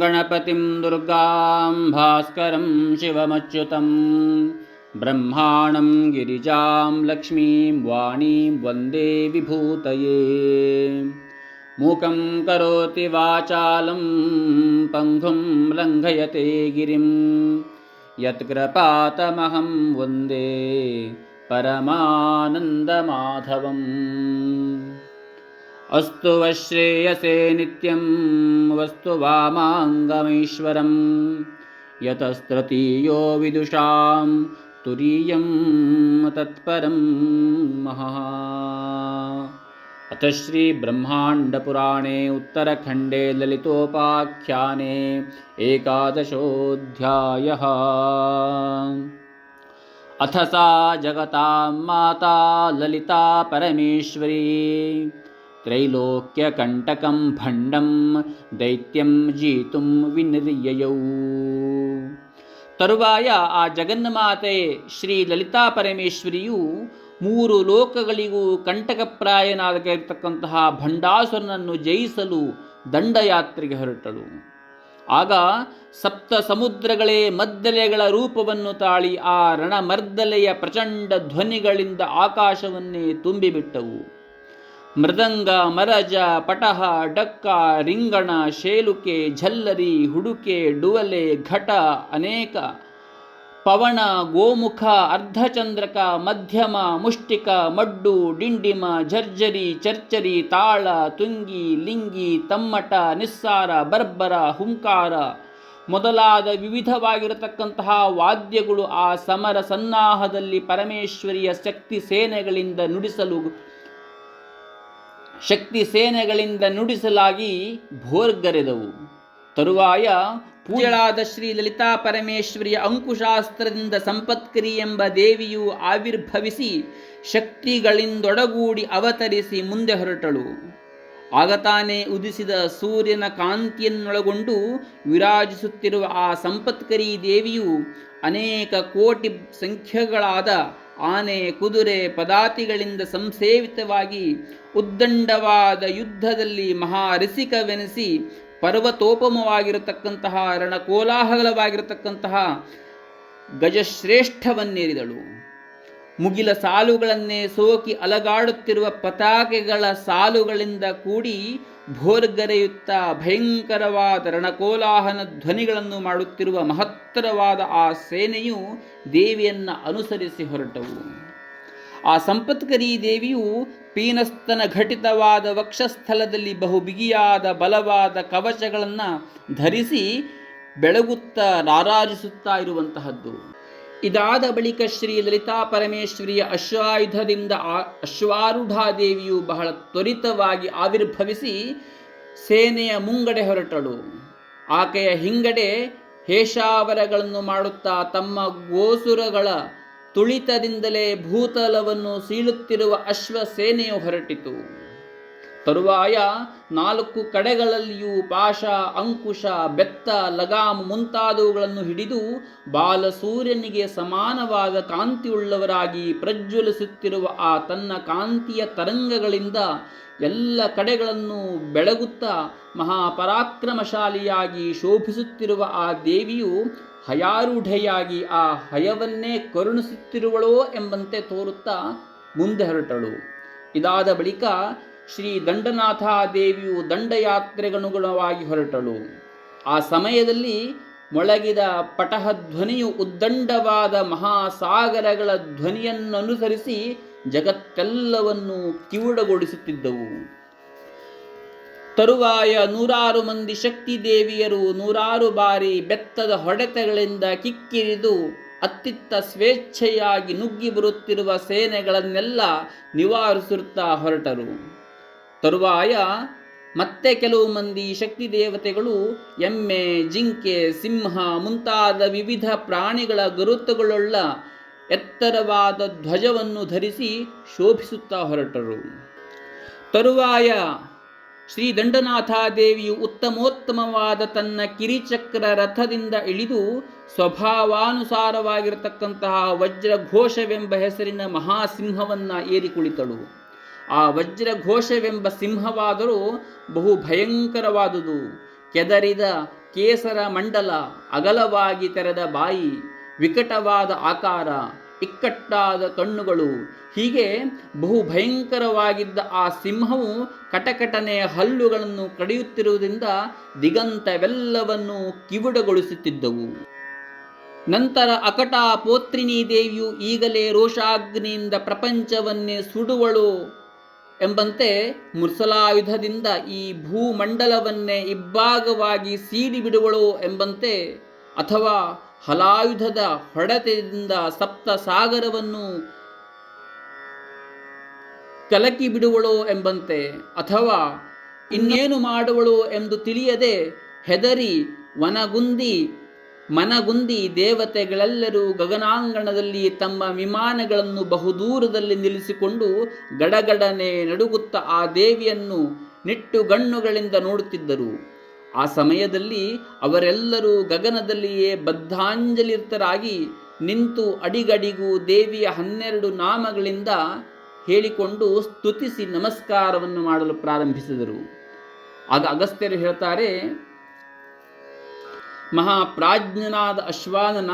गणपतिं दुर्गां भास्करं शिवमच्युतं ब्रह्माणं गिरिजां लक्ष्मीं वाणीं वन्दे विभूतये। मूकं करोति वाचालं पङ्गुं लङ्घयते गिरिं। यत्कृपातमहं वन्दे परमानन्दमाधवम् अस्तु वश्रेयसे नित्यं वस्तु वामाङ्गमीश्वरं। यतस्तृतीयो विदुषां तुरीयं तत्परं महः। अथ श्रीब्रह्माण्डपुराणे उत्तरखण्डे ललितोपाख्याने एकादशोऽध्यायः। अथ सा जगतां माता ललिता परमेश्वरी ತ್ರೈಲೋಕ್ಯಕಂಟಕಂ ಭಂಡಂ ದೈತ್ಯಂ ಜೀತುಂ ವಿನಿರ್ಯಯೌ ತರುವಾಯ ಆ ಜಗನ್ಮಾತೆ ಶ್ರೀ ಲಲಿತಾ ಪರಮೇಶ್ವರಿಯು ಮೂರು ಲೋಕಗಳಿಗೂ ಕಂಟಕಪ್ರಾಯನಾಗಿರ್ತಕ್ಕಂತಹ ಭಂಡಾಸುರನನ್ನು ಜಯಿಸಲು ದಂಡಯಾತ್ರೆಗೆ ಹೊರಟಳು. ಆಗ ಸಪ್ತ ಸಮುದ್ರಗಳೇ ಮದ್ದಲೆಗಳ ರೂಪವನ್ನು ತಾಳಿ ಆ ರಣಮರ್ದಲೆಯ ಪ್ರಚಂಡ ಧ್ವನಿಗಳಿಂದ ಆಕಾಶವನ್ನೇ ತುಂಬಿಬಿಟ್ಟವು. ಮೃದಂಗ, ಮರಜ, ಪಟಹ, ಡಕ್ಕ, ರಿಂಗಣ, ಶೇಲುಕೆ, ಝಲ್ಲರಿ, ಹುಡುಕೆ, ಡುವಲೆ, ಘಟ ಅನೇಕ. ಪವಣ, ಗೋಮುಖ, ಅರ್ಧಚಂದ್ರಕ, ಮಧ್ಯಮ, ಮುಷ್ಟಿಕ, ಮಡ್ಡು, ಡಿಂಡಿಮ, ಜರ್ಜರಿ, ಚರ್ಚರಿ, ತಾಳ, ತುಂಗಿ, ಲಿಂಗಿ, ತಮ್ಮಟ, ನಿಸ್ಸಾರ, ಬರ್ಬರ, ಹುಂಕಾರ. ಮೊದಲಾದ ವಿವಿಧವಾಗಿರತಕ್ಕಂತಹ ವಾದ್ಯಗಳು ಆ ಸಮರ ಸನ್ನಾಹದಲ್ಲಿ ಪರಮೇಶ್ವರಿಯ ಶಕ್ತಿ ಸೇನೆಗಳಿಂದ ನುಡಿಸಲು ಶಕ್ತಿ ಸೇನೆಗಳಿಂದ ನುಡಿಸಲಾಗಿ ಭೋರ್ಗರೆದವು. ತರುವಾಯ ಪೂಜಳಾದ ಶ್ರೀ ಲಲಿತಾ ಪರಮೇಶ್ವರಿಯ ಅಂಕುಶಾಸ್ತ್ರದಿಂದ ಸಂಪತ್ಕರಿ ಎಂಬ ದೇವಿಯು ಆವಿರ್ಭವಿಸಿ ಶಕ್ತಿಗಳಿಂದೊಡಗೂಡಿ ಅವತರಿಸಿ ಮುಂದೆ ಹೊರಟಳು. ಆಗ ತಾನೇ ಉದಿಸಿದ ಸೂರ್ಯನ ಕಾಂತಿಯನ್ನೊಳಗೊಂಡು ವಿರಾಜಿಸುತ್ತಿರುವ ಆ ಸಂಪತ್ಕರಿ ದೇವಿಯು ಅನೇಕ ಕೋಟಿ ಸಂಖ್ಯೆಗಳಾದ ಆನೆ ಕುದುರೆ ಪದಾತಿಗಳಿಂದ ಸಂಸೇವಿತವಾಗಿ ಉದ್ದಂಡವಾದ ಯುದ್ಧದಲ್ಲಿ ಮಹಾರಸಿಕವೆನಿಸಿ ಪರ್ವತೋಪಮವಾಗಿರತಕ್ಕಂತಹ ರಣಕೋಲಾಹಲವಾಗಿರತಕ್ಕಂತಹ ಗಜಶ್ರೇಷ್ಠವನ್ನೇರಿದಳು. ಮುಗಿಲ ಸಾಲುಗಳನ್ನೇ ಸೋಕಿ ಅಲಗಾಡುತ್ತಿರುವ ಪತಾಕೆಗಳ ಸಾಲುಗಳಿಂದ ಕೂಡಿ ಭೋರ್ಗರೆಯುತ್ತ ಭಯಂಕರವಾದ ರಣಕೋಲಾಹನ ಧ್ವನಿಗಳನ್ನು ಮಾಡುತ್ತಿರುವ ಮಹತ್ತರವಾದ ಆ ಸೇನೆಯು ದೇವಿಯನ್ನು ಅನುಸರಿಸಿ ಹೊರಟವು. ಆ ಸಂಪತ್ಕರಿ ದೇವಿಯು ಪೀನಸ್ತನ ಘಟಿತವಾದ ವಕ್ಷಸ್ಥಲದಲ್ಲಿ ಬಹು ಬಿಗಿಯಾದ ಬಲವಾದ ಕವಚಗಳನ್ನು ಧರಿಸಿ ಬೆಳಗುತ್ತಾ ರಾರಾಜಿಸುತ್ತಾ ಇರುವಂತಹದ್ದು. ಇದಾದ ಬಳಿಕ ಶ್ರೀ ಲಲಿತಾ ಪರಮೇಶ್ವರಿಯ ಅಶ್ವಾಯುಧದಿಂದ ಆ ಅಶ್ವಾರೂಢಾದೇವಿಯು ಬಹಳ ತ್ವರಿತವಾಗಿ ಆವಿರ್ಭವಿಸಿ ಸೇನೆಯ ಮುಂಗಡೆ ಹೊರಟಳು. ಆಕೆಯ ಹಿಂಗಡೆ ಹೇಷಾವರಗಳನ್ನು ಮಾಡುತ್ತಾ ತಮ್ಮ ಗೋಸುರಗಳ ತುಳಿತದಿಂದಲೇ ಭೂತಲವನ್ನು ಸೀಳುತ್ತಿರುವ ಅಶ್ವ ಸೇನೆಯು ಹೊರಟಿತು. ತರುವಾಯ ನಾಲ್ಕು ಕಡೆಗಳಲ್ಲಿಯೂ ಪಾಶ, ಅಂಕುಶ, ಬೆತ್ತ, ಲಗಾಮ್ ಮುಂತಾದವುಗಳನ್ನು ಹಿಡಿದು ಬಾಲಸೂರ್ಯನಿಗೆ ಸಮಾನವಾದ ಕಾಂತಿಯುಳ್ಳವರಾಗಿ ಪ್ರಜ್ವಲಿಸುತ್ತಿರುವ ಆ ತನ್ನ ಕಾಂತಿಯ ತರಂಗಗಳಿಂದ ಎಲ್ಲ ಕಡೆಗಳನ್ನು ಬೆಳಗುತ್ತಾ ಮಹಾಪರಾಕ್ರಮಶಾಲಿಯಾಗಿ ಶೋಭಿಸುತ್ತಿರುವ ಆ ದೇವಿಯು ಹಯಾರೂಢೆಯಾಗಿ ಆ ಹಯವನ್ನೇ ಕರುಣಿಸುತ್ತಿರುವಳೋ ಎಂಬಂತೆ ತೋರುತ್ತಾ ಮುಂದೆ ಹೊರಟಳು. ಇದಾದ ಬಳಿಕ ಶ್ರೀ ದಂಡನಾಥ ದೇವಿಯು ದಂಡಯಾತ್ರೆಗನುಗುಣವಾಗಿ ಹೊರಟಳು. ಆ ಸಮಯದಲ್ಲಿ ಮೊಳಗಿದ ಪಟಹಧ್ವನಿಯು ಉದ್ದಂಡವಾದ ಮಹಾಸಾಗರಗಳ ಧ್ವನಿಯನ್ನನುಸರಿಸಿ ಜಗತ್ತೆಲ್ಲವನ್ನು ಕಿವುಡಗೊಳಿಸುತ್ತಿದ್ದವು. ತರುವಾಯ ನೂರಾರು ಮಂದಿ ಶಕ್ತಿ ದೇವಿಯರು ನೂರಾರು ಬಾರಿ ಬೆತ್ತದ ಹೊಡೆತಗಳಿಂದ ಕಿಕ್ಕಿರಿದು ಅತ್ತಿತ್ತ ಸ್ವೇಚ್ಛೆಯಾಗಿ ನುಗ್ಗಿ ಬರುತ್ತಿರುವ ಸೇನೆಗಳನ್ನೆಲ್ಲ ನಿವಾರಿಸುತ್ತಾ ಹೊರಟರು. ತರುವಾಯ ಮತ್ತೆ ಕೆಲವು ಮಂದಿ ಶಕ್ತಿ ದೇವತೆಗಳು, ಎಮ್ಮೆ, ಜಿಂಕೆ, ಸಿಂಹ ಮುಂತಾದ ವಿವಿಧ ಪ್ರಾಣಿಗಳ ಗುರುತುಗಳುಳ್ಳ ಎತ್ತರವಾದ ಧ್ವಜವನ್ನು ಧರಿಸಿ ಶೋಭಿಸುತ್ತಾ ಹೊರಟರು. ತರುವಾಯ ಶ್ರೀ ದಂಡನಾಥಾದೇವಿಯು ಉತ್ತಮೋತ್ತಮವಾದ ತನ್ನ ಕಿರಿಚಕ್ರ ರಥದಿಂದ ಇಳಿದು ಸ್ವಭಾವಾನುಸಾರವಾಗಿರತಕ್ಕಂತಹ ವಜ್ರಘೋಷವೆಂಬ ಹೆಸರಿನ ಮಹಾಸಿಂಹವನ್ನು ಏರಿ ಕುಳಿತಳು. ಆ ವಜ್ರಘೋಷವೆಂಬ ಸಿಂಹವಾದರೂ ಬಹು ಭಯಂಕರವಾದುದು. ಕೆದರಿದ ಕೇಸರ ಮಂಡಲ, ಅಗಲವಾಗಿ ತೆರೆದ ಬಾಯಿ, ವಿಕಟವಾದ ಆಕಾರ, ಇಕ್ಕಟ್ಟಾದ ಕಣ್ಣುಗಳು, ಹೀಗೆ ಬಹು ಭಯಂಕರವಾಗಿದ್ದ ಆ ಸಿಂಹವು ಕಟಕಟನೆಯ ಹಲ್ಲುಗಳನ್ನು ಕಡಿಯುತ್ತಿರುವುದರಿಂದ ದಿಗಂತವೆಲ್ಲವನ್ನು ಕಿವುಡಗೊಳಿಸುತ್ತಿದ್ದವು. ನಂತರ ಅಕಟ ಪೋತ್ರಿನಿ ದೇವಿಯು ಈಗಲೇ ರೋಷಾಗ್ನಿಯಿಂದ ಪ್ರಪಂಚವನ್ನೇ ಸುಡುವಳು. ಎಂಬಂತೆ ಮುರ್ಸಲಾಯುಧದಿಂದ ಈ ಭೂಮಂಡಲವನ್ನೇ ಇಬ್ಬಾಗವಾಗಿ ಸೀಡಿ ಬಿಡುವಳು ಎಂಬಂತೆ ಅಥವಾ ಹಲಾಯುಧದ ಹೊಡೆತದಿಂದ ಸಪ್ತ ಸಾಗರವನ್ನು ಕಲಕಿ ಬಿಡುವಳು ಎಂಬಂತೆ ಅಥವಾ ಇನ್ನೇನು ಮಾಡುವಳು ಎಂದು ತಿಳಿಯದೆ ಹೆದರಿ ವನಗುಂದಿ ಮನಗುಂದಿ ದೇವತೆಗಳೆಲ್ಲರೂ ಗಗನಾಂಗಣದಲ್ಲಿ ತಮ್ಮ ವಿಮಾನಗಳನ್ನು ಬಹುದೂರದಲ್ಲಿ ನಿಲ್ಲಿಸಿಕೊಂಡು ಗಡಗಡನೆ ನಡುಗುತ್ತ ಆ ದೇವಿಯನ್ನು ನಿಟ್ಟುಗಣ್ಣುಗಳಿಂದ ನೋಡುತ್ತಿದ್ದರು. ಆ ಸಮಯದಲ್ಲಿ ಅವರೆಲ್ಲರೂ ಗಗನದಲ್ಲಿಯೇ ಬದ್ಧಾಂಜಲಿರ್ತರಾಗಿ ನಿಂತು ಅಡಿಗಡಿಗೂ ದೇವಿಯ ಹನ್ನೆರಡು ನಾಮಗಳಿಂದ ಹೇಳಿಕೊಂಡು ಸ್ತುತಿಸಿ ನಮಸ್ಕಾರವನ್ನು ಮಾಡಲು ಪ್ರಾರಂಭಿಸಿದರು. ಆಗ ಅಗಸ್ತ್ಯರು ಹೇಳ್ತಾರೆ ಮಹಾಪ್ರಾಜ್ಞನಾದ ಅಶ್ವಾನನ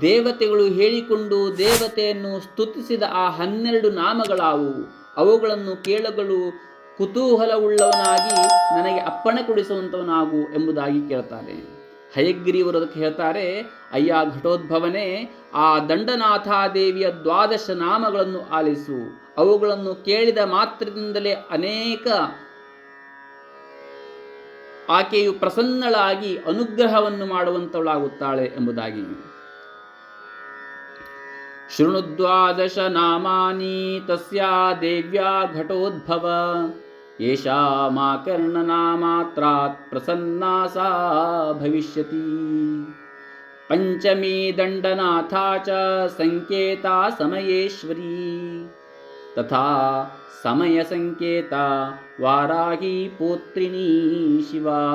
ದೇವತೆಗಳು ಹೇಳಿಕೊಂಡು ದೇವತೆಯನ್ನು ಸ್ತುತಿಸಿದ ಆ ಹನ್ನೆರಡು ನಾಮಗಳಾವು. ಅವುಗಳನ್ನು ಕೇಳಗಳು ಕುತೂಹಲವುಳ್ಳವನಾಗಿ ನನಗೆ ಅಪ್ಪಣೆ ಕೊಡಿಸುವಂಥವನಾಗು ಎಂಬುದಾಗಿ ಕೇಳ್ತಾರೆ. ಹಯಗ್ರೀವರು ಅದಕ್ಕೆ ಹೇಳ್ತಾರೆ, ಅಯ್ಯ ಘಟೋದ್ಭವನೇ, ಆ ದಂಡನಾಥಾದೇವಿಯ ದ್ವಾದಶ ನಾಮಗಳನ್ನು ಆಲಿಸು. ಅವುಗಳನ್ನು ಕೇಳಿದ ಮಾತ್ರದಿಂದಲೇ ಅನೇಕ ಆಕೆಯು ಪ್ರಸನ್ನಳಾಗಿ ಅನುಗ್ರಹವನ್ನು ಮಾಡುವಂತವಳಾಗುತ್ತಾಳೆ ಎಂಬುದಾಗಿ. ಶೃಣುದ್ವಾದಶ ನಾಮಾನಿ ತಸ್ಯಾ ದೇವ್ಯಾ ಘಟೋದ್ಭವ. ಏಷಾ ಮಾಕರ್ಣನಾಮಾತ್ರಾತ್ ಪ್ರಸನ್ನಾ ಸಾ ಭವಿಷ್ಯತಿ. ಪಂಚಮೀ ದಂಡನಾಥ ಚ ಸಂಕೇತಾ ಸಮಯೇಶ್ವರಿ. ತಥಾ ಸಮಯ ಸಂಕೇತ वाराहीपौत्रिणी शिवा।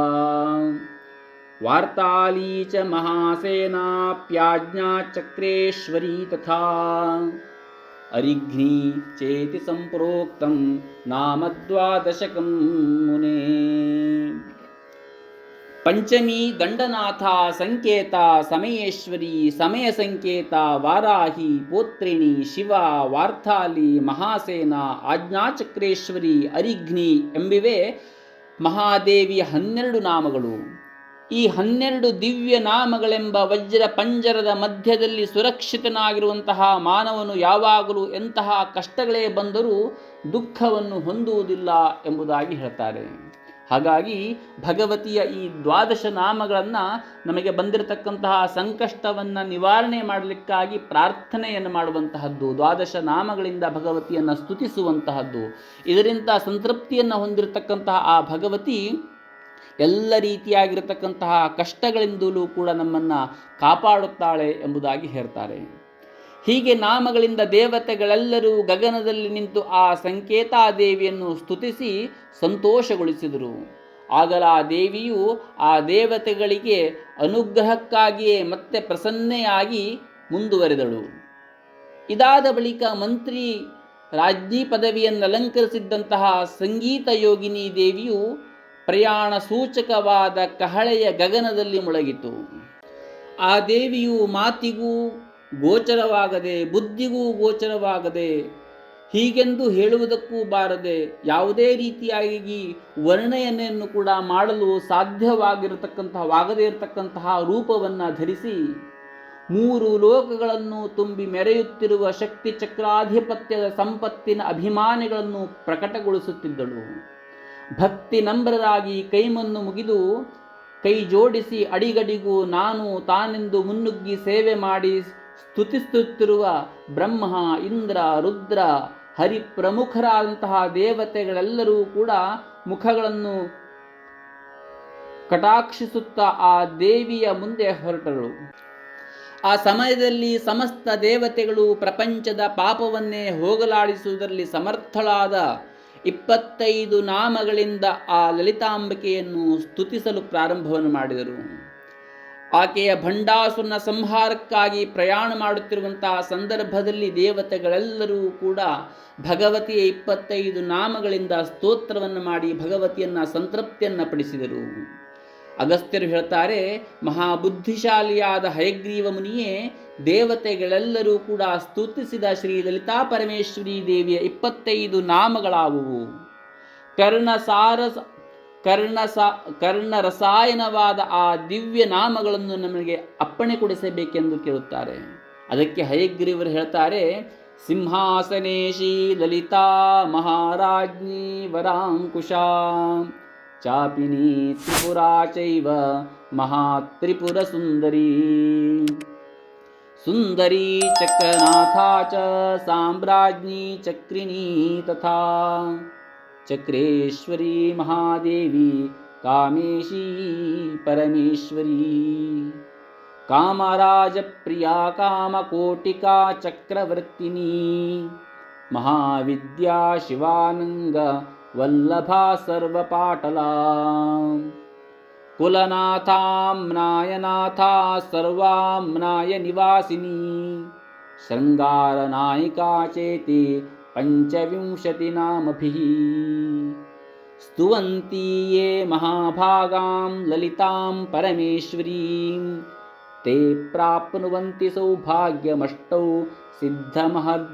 वार्ताली च महासेनाप्याज्ञाचक्रेश्वरी तथा। अरिघ्नी चेति सम्प्रोक्तं नाम द्वादशकं मुने। ಪಂಚಮಿ ದಂಡನಾಥ ಸಂಕೇತ ಸಮಯೇಶ್ವರಿ ಸಮಯ ಸಂಕೇತ ವಾರಾಹಿ ಪೋತ್ರಿಣಿ ಶಿವ ವಾರ್ಥಾಲಿ ಮಹಾಸೇನ ಆಜ್ಞಾಚಕ್ರೇಶ್ವರಿ ಅರಿಘ್ನಿ ಎಂಬಿವೆ ಮಹಾದೇವಿಯ ಹನ್ನೆರಡು ನಾಮಗಳು. ಈ ಹನ್ನೆರಡು ದಿವ್ಯ ನಾಮಗಳೆಂಬ ವಜ್ರ ಪಂಜರದ ಮಧ್ಯದಲ್ಲಿ ಸುರಕ್ಷಿತನಾಗಿರುವಂತಹ ಮಾನವನು ಯಾವಾಗಲೂ ಎಂತಹ ಕಷ್ಟಗಳೇ ಬಂದರೂ ದುಃಖವನ್ನು ಹೊಂದುವುದಿಲ್ಲ ಎಂಬುದಾಗಿ ಹೇಳ್ತಾರೆ. ಹಾಗಾಗಿ ಭಗವತಿಯ ಈ ದ್ವಾದಶ ನಾಮಗಳನ್ನು ನಮಗೆ ಬಂದಿರತಕ್ಕಂತಹ ಸಂಕಷ್ಟವನ್ನು ನಿವಾರಣೆ ಮಾಡಲಿಕ್ಕಾಗಿ ಪ್ರಾರ್ಥನೆಯನ್ನು ಮಾಡುವಂತಹದ್ದು, ದ್ವಾದಶ ನಾಮಗಳಿಂದ ಭಗವತಿಯನ್ನು ಸ್ತುತಿಸುವಂತಹದ್ದು, ಇದರಿಂದ ಸಂತೃಪ್ತಿಯನ್ನು ಹೊಂದಿರತಕ್ಕಂತಹ ಆ ಭಗವತಿ ಎಲ್ಲ ರೀತಿಯಾಗಿರತಕ್ಕಂತಹ ಕಷ್ಟಗಳಿಂದಲೂ ಕೂಡ ನಮ್ಮನ್ನು ಕಾಪಾಡುತ್ತಾಳೆ ಎಂಬುದಾಗಿ ಹೇಳ್ತಾರೆ. ಹೀಗೆ ನಾಮಗಳಿಂದ ದೇವತೆಗಳೆಲ್ಲರೂ ಗಗನದಲ್ಲಿ ನಿಂತು ಆ ಸಂಕೇತಾದೇವಿಯನ್ನು ಸ್ತುತಿಸಿ ಸಂತೋಷಗೊಳಿಸಿದರು. ಆಗಲ ಆ ದೇವಿಯು ಆ ದೇವತೆಗಳಿಗೆ ಅನುಗ್ರಹಕ್ಕಾಗಿಯೇ ಮತ್ತೆ ಪ್ರಸನ್ನೆಯಾಗಿ ಮುಂದುವರೆದಳು. ಇದಾದ ಬಳಿಕ ಮಂತ್ರಿ ರಾಜ್ಞಿ ಪದವಿಯನ್ನು ಅಲಂಕರಿಸಿದ್ದಂತಹ ಸಂಗೀತ ಯೋಗಿನಿ ದೇವಿಯು ಪ್ರಯಾಣ ಸೂಚಕವಾದ ಕಹಳೆಯ ಗಗನದಲ್ಲಿ ಮುಳಗಿತು. ಆ ದೇವಿಯು ಮಾತಿಗೂ ಗೋಚರವಾಗದೆ, ಬುದ್ಧಿಗೂ ಗೋಚರವಾಗದೆ, ಹೀಗೆಂದು ಹೇಳುವುದಕ್ಕೂ ಬಾರದೆ ಯಾವುದೇ ರೀತಿಯಾಗಿ ವರ್ಣನೆಯನ್ನು ಕೂಡ ಮಾಡಲು ಸಾಧ್ಯವಾಗಿರತಕ್ಕಂತಹ ವಾಗದೇ ಇರತಕ್ಕಂತಹ ರೂಪವನ್ನು ಧರಿಸಿ ಮೂರು ಲೋಕಗಳನ್ನು ತುಂಬಿ ಮೆರೆಯುತ್ತಿರುವ ಶಕ್ತಿ ಚಕ್ರಾಧಿಪತ್ಯದ ಸಂಪತ್ತಿನ ಅಭಿಮಾನಿಗಳನ್ನು ಪ್ರಕಟಗೊಳಿಸುತ್ತಿದ್ದಳು. ಭಕ್ತಿ ನಮ್ರರಾಗಿ ಕೈಮನ್ನು ಮುಗಿದು ಕೈ ಜೋಡಿಸಿ ಅಡಿಗಡಿಗೂ ನಾನು ತಾನೆಂದು ಮುನ್ನುಗ್ಗಿ ಸೇವೆ ಮಾಡಿ ಸ್ತುತಿಸುತ್ತಿರುವ ಬ್ರಹ್ಮ, ಇಂದ್ರ, ರುದ್ರ ಹರಿ ಪ್ರಮುಖರಾದಂತಹ ದೇವತೆಗಳೆಲ್ಲರೂ ಕೂಡ ಮುಖಗಳನ್ನು ಕಟಾಕ್ಷಿಸುತ್ತಾ ಆ ದೇವಿಯ ಮುಂದೆ ಹೊರಟರು. ಆ ಸಮಯದಲ್ಲಿ ಸಮಸ್ತ ದೇವತೆಗಳು ಪ್ರಪಂಚದ ಪಾಪವನ್ನೇ ಹೋಗಲಾಡಿಸುವುದರಲ್ಲಿ ಸಮರ್ಥಳಾದ ಇಪ್ಪತ್ತೈದು ನಾಮಗಳಿಂದ ಆ ಲಲಿತಾಂಬಿಕೆಯನ್ನು ಸ್ತುತಿಸಲು ಪ್ರಾರಂಭವನ್ನು ಮಾಡಿದರು. ಆಕೆಯ ಭಂಡಾಸುರನ ಸಂಹಾರಕ್ಕಾಗಿ ಪ್ರಯಾಣ ಮಾಡುತ್ತಿರುವಂತಹ ಸಂದರ್ಭದಲ್ಲಿ ದೇವತೆಗಳೆಲ್ಲರೂ ಕೂಡ ಭಗವತಿಯ ಇಪ್ಪತ್ತೈದು ನಾಮಗಳಿಂದ ಸ್ತೋತ್ರವನ್ನು ಮಾಡಿ ಭಗವತಿಯನ್ನು ಸಂತೃಪ್ತಿಯನ್ನು ಪಡಿಸಿದರು ಅಗಸ್ತ್ಯರು ಹೇಳ್ತಾರೆ, ಮಹಾಬುದ್ಧಿಶಾಲಿಯಾದ ಹಯಗ್ರೀವ ಮುನಿಯೇ, ದೇವತೆಗಳೆಲ್ಲರೂ ಕೂಡ ಸ್ತುತಿಸಿದ ಶ್ರೀ ಲಲಿತಾ ಪರಮೇಶ್ವರಿ ದೇವಿಯ ಇಪ್ಪತ್ತೈದು ನಾಮಗಳಾವುವು. ಕರ್ಣಸ ಕರ್ಣರಸಾಯನವಾದ ಆ ದಿವ್ಯ ನಾಮಗಳನ್ನು ನಮಗೆ ಅಪ್ಪಣೆ ಕೊಡಿಸಬೇಕೆಂದು ಕೇಳುತ್ತಾರೆ. ಅದಕ್ಕೆ ಹಯಗ್ರೀವರು ಹೇಳ್ತಾರೆ ಸಿಂಹಾಸನೇಶಿ ಲಲಿತಾ ಮಹಾರಾಜ್ಞಿ ವರಾಂಕುಶ ಚಾಪಿನಿ ತ್ರಿಪುರಾ ಚೈವ ಮಹಾತ್ರಿಪುರ ಸುಂದರಿ. ಸುಂದರಿ ಚಕ್ರನಾಥಾ ಸಾಮ್ರಾಜ್ಞಿ ಚಕ್ರಿಣೀ ತಥಾ. चक्रेश्वरी महादेवी कामेशी परमेश्वरी। कामराजप्रिया कामकोटिका चक्रवर्तिनी महाविद्या शिवानङ्गवल्लभा सर्वपाटला। कुलनाथाम्नायनाथा सर्वाम्नाय निवासिनी शृङ्गारनायिका चेति पञ्चविंशतिनामभिः स्तुवन्ती ये महाभागां ललितां परमेश्वरीं ते प्राप्नुवन्ति सौभाग्यमष्टौ सिद्धमहद्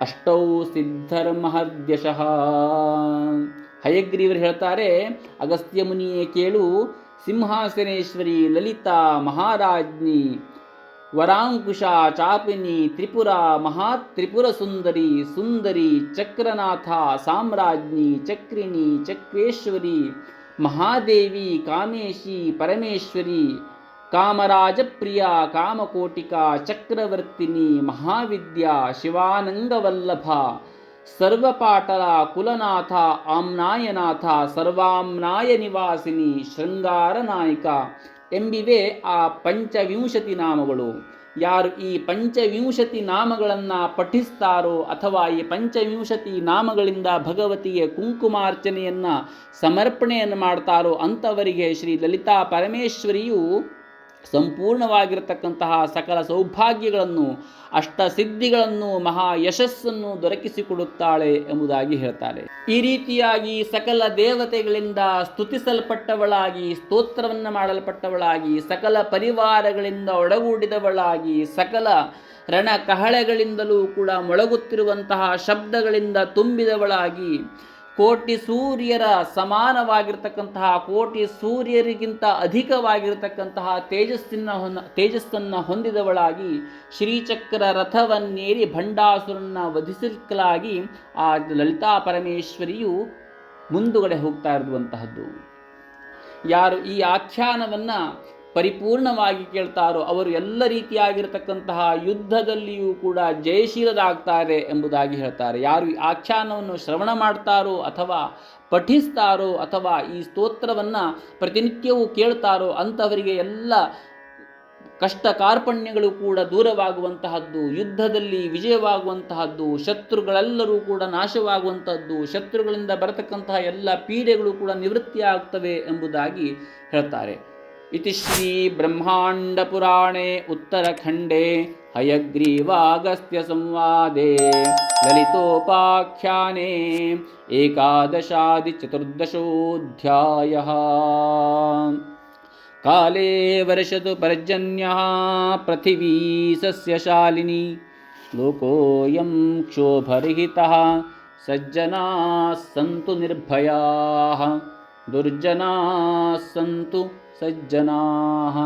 ಅಷ್ಟೌ ಸಿದ್ಧರ್ಮಹದ್ಯಶಃ ಹಯಗ್ರೀವರು ಹೇಳ್ತಾರೆ ಅಗಸ್ತ್ಯ ಮುನಿಯೇ ಕೇಳು ಸಿಂಹಾಸನೇಶ್ವರಿ ಲಲಿತಾ ಮಹಾರಾಜ್ಞಿ ವರಾಂಕುಶ ಚಾಪಿನಿ ತ್ರಿಪುರ ಮಹಾತ್ರಿಪುರ ಸುಂದರಿ ಸುಂದರಿ ಚಕ್ರನಾಥ ಸಾಮ್ರಾಜ್ಞಿ ಚಕ್ರಿಣಿ ಚಕ್ರೇಶ್ವರಿ ಮಹಾದೇವಿ ಕಾಮೇಶಿ ಪರಮೇಶ್ವರಿ ಕಾಮರಾಜಪ್ರಿಯ ಕಾಮಕೋಟಿಕಾ ಚಕ್ರವರ್ತಿನಿ ಮಹಾವಿದ್ಯಾ ಶಿವಾನಂದವಲ್ಲಭ ಸರ್ವಪಾಟಲ ಕುಲನಾಥ ಆಮ್ನಾಯನಾಥ ಸರ್ವಾಮ್ನಾಯ ನಿವಾಸಿನಿ ಶೃಂಗಾರ ನಾಯಕ ಎಂಬಿವೆ ಆ ಪಂಚವಿಂಶತಿ ನಾಮಗಳು. ಯಾರು ಈ ಪಂಚವಿಂಶತಿ ನಾಮಗಳನ್ನು ಪಠಿಸ್ತಾರೋ ಅಥವಾ ಈ ಪಂಚವಿಂಶತಿ ನಾಮಗಳಿಂದ ಭಗವತಿಗೆ ಕುಂಕುಮಾರ್ಚನೆಯನ್ನು ಸಮರ್ಪಣೆಯನ್ನು ಮಾಡ್ತಾರೋ ಅಂಥವರಿಗೆ ಶ್ರೀ ಲಲಿತಾ ಪರಮೇಶ್ವರಿಯು ಸಂಪೂರ್ಣವಾಗಿರತಕ್ಕಂತಹ ಸಕಲ ಸೌಭಾಗ್ಯಗಳನ್ನು, ಅಷ್ಟಸಿದ್ಧಿಗಳನ್ನು, ಮಹಾ ಯಶಸ್ಸನ್ನು ದೊರಕಿಸಿಕೊಡುತ್ತಾಳೆ ಎಂಬುದಾಗಿ ಹೇಳ್ತಾರೆ. ಈ ರೀತಿಯಾಗಿ ಸಕಲ ದೇವತೆಗಳಿಂದ ಸ್ತುತಿಸಲ್ಪಟ್ಟವಳಾಗಿ, ಸ್ತೋತ್ರವನ್ನು ಮಾಡಲ್ಪಟ್ಟವಳಾಗಿ, ಸಕಲ ಪರಿವಾರಗಳಿಂದ ಒಡಗೂಡಿದವಳಾಗಿ, ಸಕಲ ರಣಕಹಳೆಗಳಿಂದಲೂ ಕೂಡ ಮೊಳಗುತ್ತಿರುವಂತಹ ಶಬ್ದಗಳಿಂದ ತುಂಬಿದವಳಾಗಿ ಕೋಟಿ ಸೂರ್ಯರ ಸಮಾನವಾಗಿರ್ತಕ್ಕಂತಹ, ಕೋಟಿ ಸೂರ್ಯರಿಗಿಂತ ಅಧಿಕವಾಗಿರತಕ್ಕಂತಹ ತೇಜಸ್ಸಿನ ಹೊನ್ನ ತೇಜಸ್ಸನ್ನು ಹೊಂದಿದವಳಾಗಿ ಶ್ರೀಚಕ್ರ ರಥವನ್ನೇರಿ ಭಂಡಾಸುರನ್ನ ವಧಿಸಲಿಕ್ಕಲಾಗಿ ಆ ಲಲಿತಾ ಪರಮೇಶ್ವರಿಯು ಮುಂದುಗಡೆ ಹೋಗ್ತಾ ಇರುವಂತಹದ್ದು. ಯಾರು ಈ ಆಖ್ಯಾನವನ್ನು ಪರಿಪೂರ್ಣವಾಗಿ ಕೇಳ್ತಾರೋ ಅವರು ಎಲ್ಲ ರೀತಿಯಾಗಿರತಕ್ಕಂತಹ ಯುದ್ಧದಲ್ಲಿಯೂ ಕೂಡ ಜಯಶೀಲರಾಗ್ತಾರೆ ಎಂಬುದಾಗಿ ಹೇಳ್ತಾರೆ. ಯಾರು ಈ ಆಖ್ಯಾನವನ್ನು ಶ್ರವಣ ಮಾಡ್ತಾರೋ ಅಥವಾ ಪಠಿಸ್ತಾರೋ ಅಥವಾ ಈ ಸ್ತೋತ್ರವನ್ನು ಪ್ರತಿನಿತ್ಯವೂ ಕೇಳ್ತಾರೋ ಅಂಥವರಿಗೆ ಎಲ್ಲ ಕಷ್ಟ ಕಾರ್ಪಣ್ಯಗಳು ಕೂಡ ದೂರವಾಗುವಂತಹದ್ದು, ಯುದ್ಧದಲ್ಲಿ ವಿಜಯವಾಗುವಂತಹದ್ದು, ಶತ್ರುಗಳೆಲ್ಲರೂ ಕೂಡ ನಾಶವಾಗುವಂಥದ್ದು ಶತ್ರುಗಳಿಂದ ಬರತಕ್ಕಂತಹ ಎಲ್ಲ ಪೀಡೆಗಳು ಕೂಡ ನಿವೃತ್ತಿಯಾಗ್ತವೆ ಎಂಬುದಾಗಿ ಹೇಳ್ತಾರೆ. इति श्रीब्रह्माण्डपुराणे उत्तरखण्डे हयग्रीवागस्त्यसंवादे ललितोपाख्याने एकादशादिचतुर्दशोऽध्यायः काले वर्षतु पर्जन्यः पृथिवी सस्यशालिनी लोकोऽयं क्षोभरहितः सज्जनाः सन्तु निर्भयाः दुर्जनाः सन्तु सज्जनाः